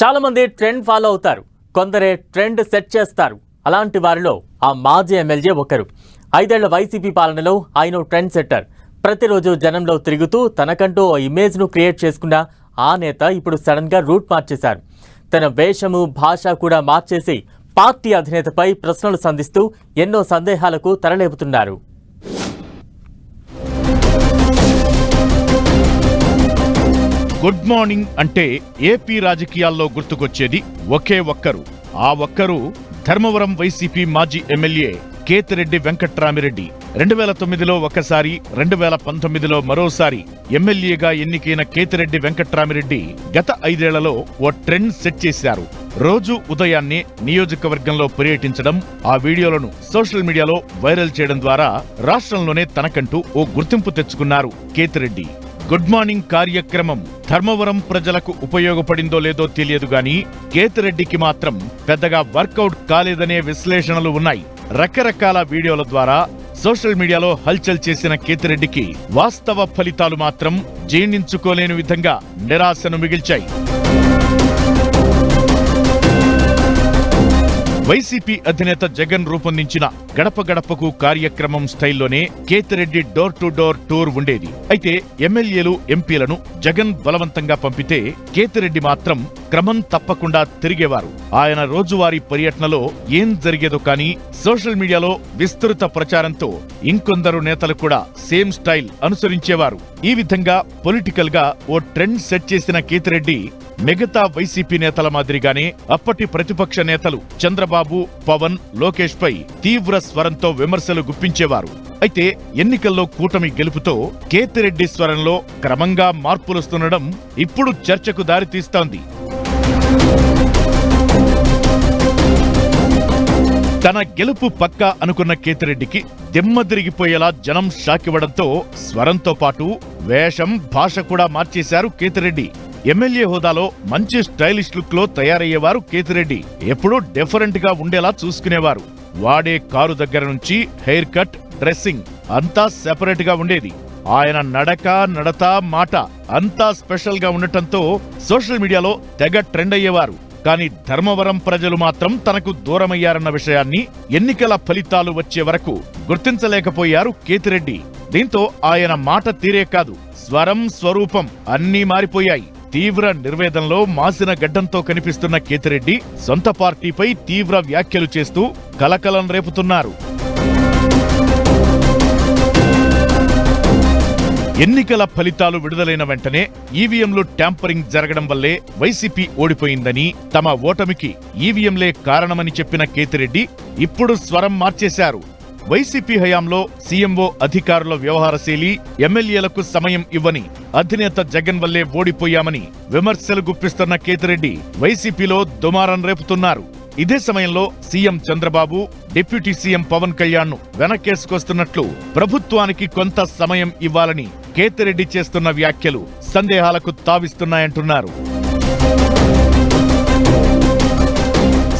చాలామంది trend follow అవుతారు. కొందరే ట్రెండ్ సెట్ చేస్తారు. అలాంటి వారిలో ఆ మాజీ ఎమ్మెల్యే ఒకరు. ఐదేళ్ళ వైసీపీ పాలనలో ఆయన ట్రెండ్ సెట్టర్. ప్రతిరోజు జనంలో తిరుగుతూ తనకంటూ ఓ ఇమేజ్ను క్రియేట్ చేసుకున్న ఆ నేత ఇప్పుడు సడన్గా రూట్ మార్చేశారు. తన వేషము భాష కూడా మార్చేసి పార్టీ అధినేతపై ప్రశ్నలు సంధిస్తూ ఎన్నో సందేహాలకు తరలేపుతున్నారు. గుడ్ మార్నింగ్ అంటే ఏపీ రాజకీయాల్లో గుర్తుకొచ్చేది ఒకే ఒక్కరు. ఆ ఒక్కరు ధర్మవరం వైసీపీ మాజీ ఎమ్మెల్యే కేతిరెడ్డి వెంకట్రామిరెడ్డి. రెండు వేల తొమ్మిదిలో ఒకసారి రెండు వేల పంతొమ్మిదిలో మరోసారి ఎమ్మెల్యేగా ఎన్నికైన కేతిరెడ్డి వెంకట్రామిరెడ్డి గత ఐదేళ్ళలో ఓ ట్రెండ్ సెట్ చేశారు. రోజు ఉదయాన్నే నియోజకవర్గంలో పర్యటించడం ఆ వీడియోలను సోషల్ మీడియాలో వైరల్ చేయడం ద్వారా రాష్ట్రంలోనే తనకంటూ ఓ గుర్తింపు తెచ్చుకున్నారు కేతిరెడ్డి. గుడ్ మార్నింగ్ కార్యక్రమం. ధర్మవరం ప్రజలకు ఉపయోగపడిందో లేదో తెలియదు గాని కేతిరెడ్డికి మాత్రం పెద్దగా వర్కౌట్ కాలేదనే విశ్లేషణలు ఉన్నాయి. రకరకాల వీడియోల ద్వారా సోషల్ మీడియాలో హల్చల్ చేసిన కేతిరెడ్డికి వాస్తవ ఫలితాలు మాత్రం జీర్ణించుకోలేని విధంగా నిరాశను మిగిల్చాయి. వైసీపీ అధినేత జగన్ రూపొందించిన గడప గడపకు కార్యక్రమం స్టైల్లోనే Ketireddy door to door tour ఉండేది. అయితే ఎమ్మెల్యేలు ఎంపీలను జగన్ బలవంతంగా పంపితే కేతిరెడ్డి మాత్రం క్రమం తప్పకుండా తిరిగేవారు. ఆయన రోజువారీ పర్యటనలో ఏం జరిగేదో కానీ సోషల్ మీడియాలో విస్తృత ప్రచారంతో ఇంకొందరు నేతలు కూడా సేమ్ స్టైల్ అనుసరించేవారు. ఈ విధంగా పొలిటికల్గా ఓ ట్రెండ్ సెట్ చేసిన కేతిరెడ్డి మిగతా వైసీపీ నేతల మాదిరిగానే అప్పటి ప్రతిపక్ష నేతలు చంద్రబాబు పవన్ లోకేష్ పై తీవ్ర స్వరంతో విమర్శలు గుప్పించేవారు. అయితే ఎన్నికల్లో కూటమి గెలుపుతో కేతిరెడ్డి స్వరంలో క్రమంగా మార్పులొస్తుండడం ఇప్పుడు చర్చకు దారితీస్తోంది. తన గెలుపు పక్కా అనుకున్న కేతిరెడ్డికి దిమ్మ తిరిగిపోయేలా జనం షాకివ్వడంతో స్వరంతో పాటు వేషం భాష కూడా మార్చేశారు కేతిరెడ్డి. ఎమ్మెల్యే హోదాలో మంచి స్టైలిష్ లుక్లో తయారయ్యేవారు కేతిరెడ్డి. ఎప్పుడూ డిఫరెంట్గా ఉండేలా చూసుకునేవారు. వాడే కారు దగ్గర నుంచి హెయిర్ కట్ డ్రెస్సింగ్ అంతా సెపరేట్గా ఉండేది. ఆయన నడక నడత మాట అంతా స్పెషల్గా ఉండటంతో సోషల్ మీడియాలో తెగ ట్రెండ్ అయ్యేవారు. కానీ ధర్మవరం ప్రజలు మాత్రం తనకు దూరమయ్యారన్న విషయాన్ని ఎన్నికల ఫలితాలు వచ్చే వరకు గుర్తించలేకపోయారు కేతిరెడ్డి. దీంతో ఆయన మాట తీరే కాదు స్వరం స్వరూపం అన్నీ మారిపోయాయి. తీవ్ర నిర్వేదంలో మాసిన గడ్డంతో కనిపిస్తున్న కేతిరెడ్డి సొంత పార్టీపై తీవ్ర వ్యాఖ్యలు చేస్తూ కలకలం రేపుతున్నారు. ఎన్నికల ఫలితాలు విడుదలైన వెంటనే ఈవీఎంలు ట్యాంపరింగ్ జరగడం వల్లే వైసీపీ ఓడిపోయిందని తమ ఓటమికి ఈవీఎంలే కారణమని చెప్పిన కేతిరెడ్డి ఇప్పుడు స్వరం మార్చేశారు. వైసీపీ హయాంలో సీఎంఓ అధికారుల వ్యవహారశైలి ఎమ్మెల్యేలకు సమయం ఇవ్వని అధినేత జగన్ వల్లే ఓడిపోయామని విమర్శలు గుప్పిస్తున్న కేతిరెడ్డి వైసీపీలో దుమారం రేపుతున్నారు. ఇదే సమయంలో CM Chandrababu deputy CM Pawan కళ్యాణ్ను వెనకేసుకొస్తున్నట్లు ప్రభుత్వానికి కొంత సమయం ఇవ్వాలని కేతిరెడ్డి చేస్తున్న వ్యాఖ్యలు సందేహాలకు తావిస్తున్నాయంటున్నారు.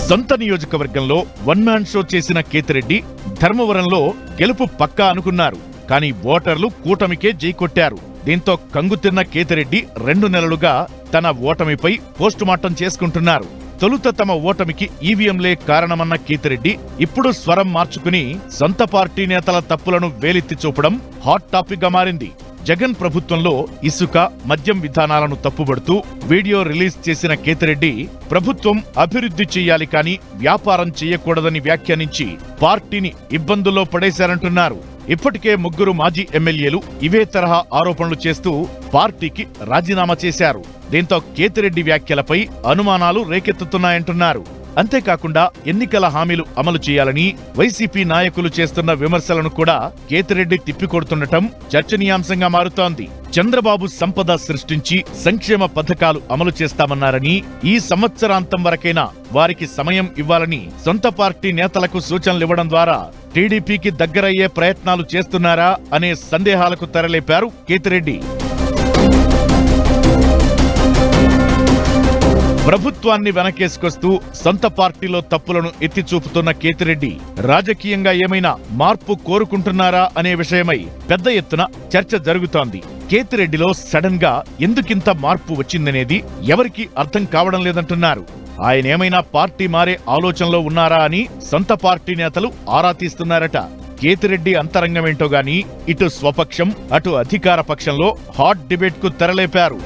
సొంత నియోజకవర్గంలో వన్ మ్యాన్ షో చేసిన కేతిరెడ్డి ధర్మవరంలో గెలుపు పక్కా అనుకున్నారు. కానీ ఓటర్లు కూటమికే జైకొట్టారు దీంతో కంగుతిన్న కేతిరెడ్డి రెండు నెలలుగా తన ఓటమిపై పోస్టుమార్టం చేసుకుంటున్నారు. తొలుత తమ ఓటమికి ఈవీఎంలే కారణమన్న కేతిరెడ్డి ఇప్పుడు స్వరం మార్చుకుని సొంత పార్టీ నేతల తప్పులను వేలెత్తి చూపడం హాట్ టాపిక్గా మారింది. జగన్ ప్రభుత్వంలో ఇసుక మద్యం విధానాలను తప్పుబడుతూ వీడియో రిలీజ్ చేసిన కేతిరెడ్డి ప్రభుత్వం అభివృద్ధి చేయాలి కానీ వ్యాపారం చేయకూడదని వ్యాఖ్యానించి పార్టీని ఇబ్బందుల్లో పడేశారంటున్నారు. ఇప్పటికే ముగ్గురు మాజీ ఎమ్మెల్యేలు ఇవే తరహా ఆరోపణలు చేస్తూ పార్టీకి రాజీనామా చేశారు. దీంతో కేతిరెడ్డి వ్యాఖ్యలపై అనుమానాలు రేకెత్తుతున్నాయంటున్నారు. అంతేకాకుండా ఎన్నికల హామీలు అమలు చేయాలని వైసీపీ నాయకులు చేస్తున్న విమర్శలను కూడా కేతిరెడ్డి తిప్పికొడుతుండటం చర్చనీయాంశంగా మారుతోంది. చంద్రబాబు సంపద సృష్టించి సంక్షేమ పథకాలు అమలు చేస్తామన్నారని ఈ సంవత్సరాంతం వరకైనా వారికి సమయం ఇవ్వాలని సొంత పార్టీ నేతలకు సూచనలివ్వడం ద్వారా టీడీపీకి దగ్గరయ్యే ప్రయత్నాలు చేస్తున్నారా అనే సందేహాలకు తెరలేపారు కేతిరెడ్డి. ప్రభుత్వాన్ని వెనకేసుకొస్తూ సొంత పార్టీలో తప్పులను ఎత్తి చూపుతున్న కేతిరెడ్డి రాజకీయంగా ఏమైనా మార్పు కోరుకుంటున్నారా అనే విషయమై పెద్ద ఎత్తున చర్చ జరుగుతోంది. కేతిరెడ్డిలో సడన్గా ఎందుకింత మార్పు వచ్చిందనేది ఎవరికీ అర్థం కావడం లేదంటున్నారు. ఆయనేమైనా పార్టీ మారే ఆలోచనలో ఉన్నారా అని సొంత పార్టీ నేతలు ఆరా తీస్తున్నారట. కేతిరెడ్డి అంతరంగమేంటో గాని ఇటు స్వపక్షం అటు అధికార పక్షంలో హాట్ డిబేట్కు తెరలేపారు.